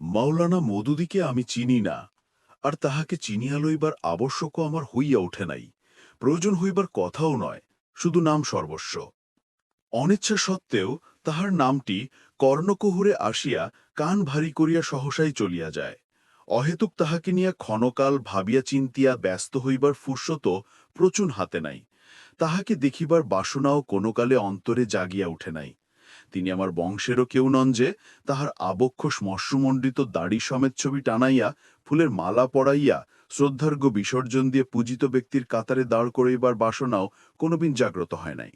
মাওলানা মদুদিকে আমি চিনি না, আর তাহাকে চিনিয়া লইবার আবশ্যকও আমার হইয়া ওঠে নাই। প্রয়োজন হইবার কথাও নয়, শুধু নাম সর্বস্ব। অনিচ্ছা সত্ত্বেও তাহার নামটি কর্ণকুহুরে আসিয়া কান ভারী করিয়া সহসাই চলিয়া যায়। অহেতুক তাহাকে নিয়া ক্ষণকাল ভাবিয়া চিন্তিয়া ব্যস্ত হইবার ফুর্সত প্রচুন হাতে নাই। তাহাকে দেখিবার বাসনাও কোনো কালে অন্তরে জাগিয়া উঠে নাই। তিনি আমার বংশেরও কেউ নন যে, তাহার আবক্ষ শ্মশ্রুমণ্ডিত দাড়ি সমেত ছবি টানাইয়া, ফুলের মালা পরাইয়া শ্রদ্ধার্ঘ বিসর্জন দিয়ে পূজিত ব্যক্তির কাতারে দাঁড় করাইবার বাসনাও কোনোদিন জাগ্রত হয় নাই।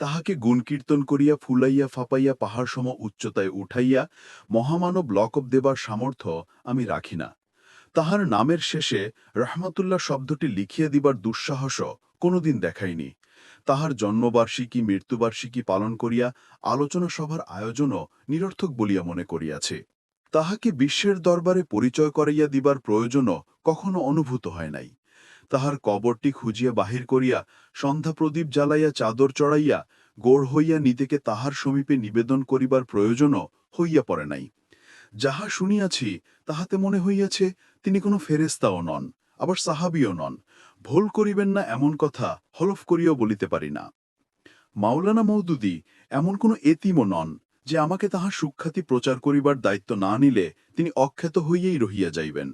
তাহাকে গুণকীর্তন করিয়া ফুলাইয়া ফাপাইয়া পাহাড় সম উচ্চতায় উঠাইয়া, মহামানব লকব দেবার সামর্থ্য আমি রাখি না। তাহার নামের শেষে রহমতুল্লাহ শব্দটি লিখিয়া দিবার দুঃসাহস কোনোদিন দেখাইনি। তাহার জন্মবার্ষিকী, মৃত্যুবার্ষিকী পালন করিয়া আলোচনা সভার আয়োজনও নিরর্থক বলিয়া মনে করিয়াছে। তাহাকে বিশ্বের দরবারে পরিচয় করাইয়া দিবার প্রয়োজনও কখনো অনুভূত হয় নাই। তাহার কবরটি খুঁজিয়া বাহির করিয়া সন্ধ্যা প্রদীপ জ্বালাইয়া চাদর চড়াইয়া গোড় হইয়া নিতেকে তাহার সমীপে নিবেদন করিবার প্রয়োজনও হইয়া পড়ে নাই। যাহা শুনিয়াছি, তাহাতে মনে হইয়াছে, তিনি কোনো ফেরেস্তাও নন, আবার সাহাবিও নন। ভুল করিবেন না এমন কথা হলফ করিয়াও বলিতে পারি না। মাওলানা মৌদুদি এমন কোনো এতিমও নন যে আমাকে তাহার সুখ্যাতি প্রচার করিবার দায়িত্ব না নিলে তিনি অখ্যাত হইয়াই রহিয়া যাইবেন।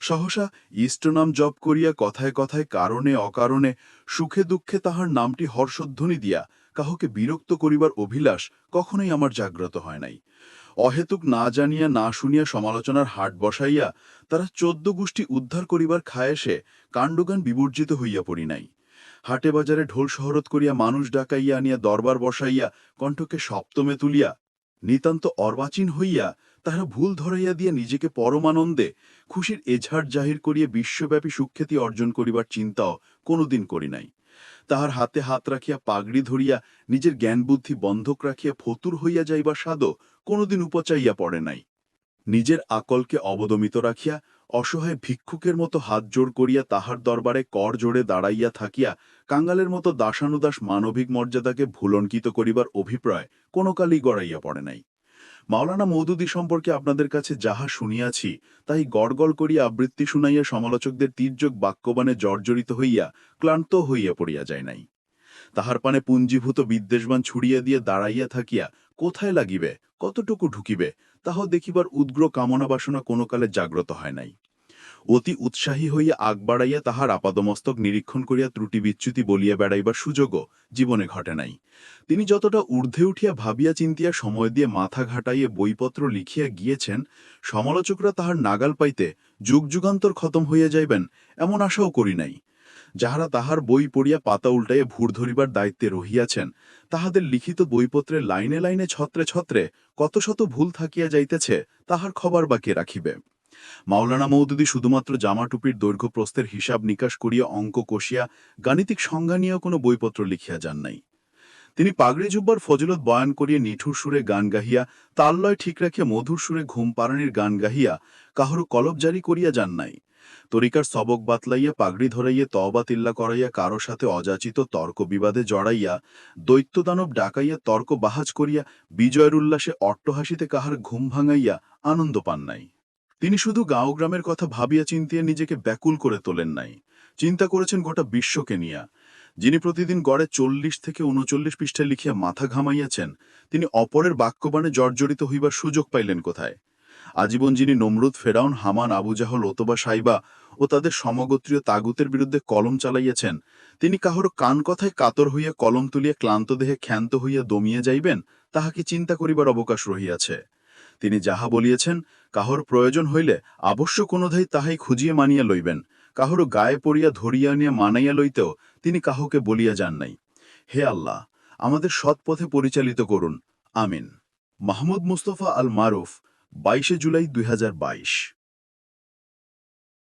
সহসা ইষ্টনাম জপ করিয়া কথায় কথায় কারণে অকারণে সুখে দুঃখে তাহার নামটি হর্ষধ্বনি দিয়া কাহকে বিরক্ত করিবার অভিলাষ কখনোই আমার জাগ্রত হয় নাই। অহেতুক না জানিয়া, না শুনিয়া সমালোচনার হাট বসাইয়া তারা চোদ্দ গোষ্ঠী উদ্ধার করিবার খায়েসে কাণ্ডগান বিবর্জিত হইয়া পড়ি নাই। হাটে বাজারে ঢোল শহরত করিয়া মানুষ ডাকাইয়া আনিয়া দরবার বসাইয়া কণ্ঠকে সপ্তমে তুলিয়া নিতান্ত অর্বাচীন হইয়া তাহারা ভুল ধরাইয়া দিয়া নিজেকে পরমানন্দে খুশির এঝাড় জাহির করিয়া বিশ্বব্যাপী সুখ্যাতি অর্জন করিবার চিন্তাও কোনোদিন করি নাই। তাহার হাতে হাত রাখিয়া পাগড়ি ধরিয়া নিজের জ্ঞান বুদ্ধি বন্ধক রাখিয়া ফতুর হইয়া যাইবার স্বাদও কোনোদিন উপচাইয়া পড়ে নাই। নিজের আকলকে অবদমিত রাখিয়া অসহায় ভিক্ষুকের মতো হাত জোড় করিয়া তাহার দরবারে কর জোড়ে দাঁড়াইয়া থাকিয়া কাঙ্গালের মতো দাসানুদাস মানবিক মর্যাদাকে ভুলঙ্কিত করিবার অভিপ্রায় কোনো কালই গড়াইয়া পড়ে নাই। মাওলানা মৌদুদি সম্পর্কে আপনাদের কাছে যাহা শুনিয়াছি তাই গড়গড় করিয়া আবৃত্তি শুনাইয়া সমালোচকদের তীর্যক বাক্যবানে জর্জরিত হইয়া ক্লান্ত হইয়া পড়িয়া যায় নাই। তাহার পানে পুঞ্জীভূত বিদ্বেষবান ছুড়িয়া দিয়ে দাঁড়াইয়া থাকিয়া কোথায় লাগিবে, কতটুকু ঢুকিবে, তাহাও দেখিবার উদ্গ্র কামনা বাসনা কোনো কালে জাগ্রত হয় নাই। অতি উৎসাহী হইয়া আগ বাড়াইয়া তাহার আপাদমস্তক নিরীক্ষণ করিয়া ত্রুটি বিচ্যুতি বলিয়া বেড়াইবার সুযোগও জীবনে ঘটে নাই। তিনি যতটা ঊর্ধ্বে উঠিয়া ভাবিয়া চিন্তিয়া সময় দিয়ে মাথা ঘাটাইয়ে বইপত্র লিখিয়া গিয়েছেন, সমালোচকরা তাহার নাগাল পাইতে যুগ যুগান্তর খতম হইয়া যাইবেন এমন আশাও করি নাই। যাহারা তাহার বই পড়িয়া পাতা উল্টাইয়া ভুর ধরিবার দায়িত্বে রহিয়াছেন, তাহাদের লিখিত বইপত্রে লাইনে লাইনে ছত্রে ছত্রে কত শত ভুল থাকিয়া যাইতেছে, তাহার খবর বাকি রাখিবে? মাওলানা মৌদুদি শুধুমাত্র জামাটুপির দৈর্ঘ্য প্রস্থের হিসাব নিকাশ করিয়া অঙ্ক কষিয়া গাণিতিক সংজ্ঞা নিয়েও কোনো বইপত্র লিখিয়া যান নাই। তিনি পাগড়ি জুব্বার ফজলত বয়ান করিয়া নিঠুর সুরে গান গাহিয়া তাল্লয় ঠিক রাখিয়া মধুর সুরে ঘুম পাড়ানির গান গাহিয়া কাহরও কলব জারি করিয়া যান নাই। তরিকার সবক বাতলাইয়া পাগড়ি ধরাইয়া তবা তিল্লা করাইয়া কারও সাথে অযাচিত তর্ক বিবাদে জড়াইয়া দৈত্যদানব ডাকাইয়া তর্ক বাহাজ করিয়া বিজয়ের উল্লাসে অট্টহাসিতে কাহার ঘুম ভাঙাইয়া আনন্দ পান নাই। তিনি শুধু গাঁও গ্রামের কথা ভাবিয়া চিন্তিয়া নিজেকে ব্যাকুল করে তোলেন নাই। চিন্তা করেছেন গোটা বিশ্বকে নিয়া। যিনি প্রতিদিন গড়ে চল্লিশ থেকে উনচল্লিশ পৃষ্ঠায় লিখিয়া মাথা ঘামাইয়াছেন, তিনি অপরের বাক্যবাণে জর্জরিত হইবার সুযোগ পাইলেন কোথায়? আজীবন যিনি নমরুদ, ফেরাউন, হামান, আবু জাহল, ওতবা, সাইবা ও তাদের সমগোত্রীয় তাগুতের বিরুদ্ধে কলম চালাইয়াছেন, তিনি কাহর কান কথায় কাতর হইয়া কলম তুলিয়া ক্লান্ত দেহে ক্ষান্ত হইয়া দমিয়ে যাইবেন তাহাকে চিন্তা করিবার অবকাশ রহিয়াছে? তিনি যাহা বলিয়েছেন কাহর প্রয়োজন হইলে অবশ্য কোনোধাই তাহাই খুঁজিয়ে মানিয়া লইবেন কাহর গায়ে পড়িয়া ধরিয়া নিয়ে মানাইয়া লইতেও তিনি কাহকে বলিয়া যান নাই। হে আল্লাহ, আমাদের সৎ পথে পরিচালিত করুন। আমিন। মাহমুদ মুস্তফা আল মারুফ বাইশে জুলাই দুই হাজার বাইশ।